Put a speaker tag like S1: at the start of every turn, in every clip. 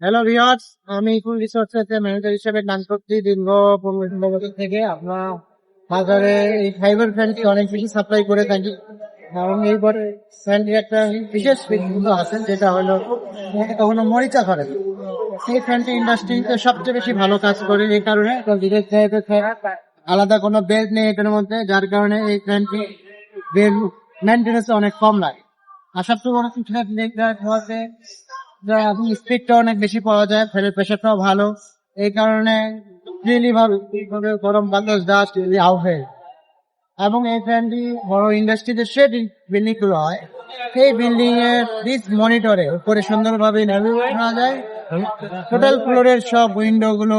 S1: Hello viewers আমি ফুল রিসোর্সের manager হিসেবে কাজ করছি দীর্ঘ পনেরো বছর থেকে আমরা বাজারে এই ফাইবার ফ্যানটি অনেক বেশি সাপ্লাই করে থাকি। এবং এই ফ্যানটির একটা বিশেষ আছে যেটা হলো কখনো মরিচা করে। এই ফ্যানটি ইন্ডাস্ট্রিতে সবচেয়ে বেশি ভালো কাজ করে এই কারণে। আলাদা কোনো বেল্ট নেই এটার মধ্যে, যার কারণে এই ফ্যানটি বেল মেনটেন্যান্স অনেক কম লাগে। আর সবচেয়ে বড় কথা এখন স্পিডটা অনেক বেশি পাওয়া যায় ফেলের প্রেশারটাও ভালো। এই কারণে গরম বাতাস ডাস্ট এবং এই ফ্যানটি বড় ইন্ডাস্ট্রিতে শেড বিল্ডিংগুলো হয়। সেই বিল্ডিং এর ডিস মনিটরে উপরে সুন্দরভাবে নেভিগেট করা যায়। টোটাল ফ্লোরের সব উইন্ডো গুলো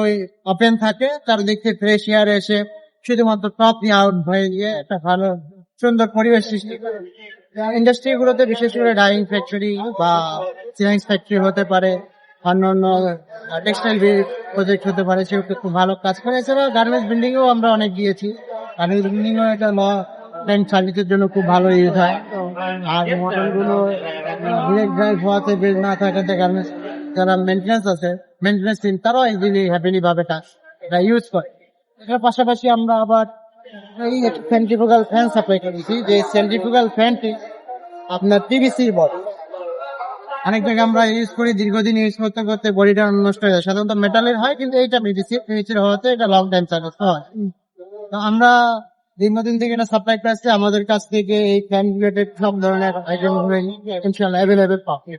S1: ওপেন থাকে। চারদিক থেকে ফ্রেশ এয়ার এসে শুধুমাত্র টপ আউট হয়ে গিয়ে একটা ভালো সুন্দর পরিবেশ সৃষ্টি করে ইন্ডাস্ট্রি গুলোতে বিশেষ করে ডাইং ফ্যাক্টরি বা সিরামিক্স ফ্যাক্টরি হতে পারে অন্যান্য টেক্সটাইল প্রজেক্ট হতে পারে সেগুলো খুব ভালো কাজ করে। এছাড়াও গার্মেন্টস বিল্ডিং এও আমরা অনেক গিয়েছি। গার্মেন্টস বিল্ডিং ও একটা ট্রেন সার্ভিসের জন্য খুব ভালো ইউজ হয়। আর মডেলগুলো ডিরেক্ট ড্রাইভ হওয়াতে বেল না থাকাতে গার্মেন্টস যারা মেনটেন্যান্স আছে মেনটেন্যান্স টিম তারাও ইজিলি হ্যাপিলি ভাবে কাজ ইউজ করে। এটার পাশাপাশি আমরা আবার এই সেন্ট্রিফুগাল ফ্যান সাপ্লাই করেছি যে সেন্ট্রিফুগাল ফ্যানটি আপনার পিভিসি বল। অনেক জায়গায় আমরা ইউজ করি, দীর্ঘদিন ইউজ করতে করতে বডিটা নষ্ট হয়ে যায়। সাধারণত মেটালের হয়, কিন্তু এইটা পিভিসি পিভিসির হওয়াতে এটা লং টাইম সার্ভিস হয়। তো আমরা দীর্ঘদিন থেকে এটা সাপ্লাই করছি। আমাদের কাছ থেকে এই ফ্যান রিলেটেড সব ধরনের আইটেম ইনশাল্লাহ অ্যাভেলেবেল পাবে।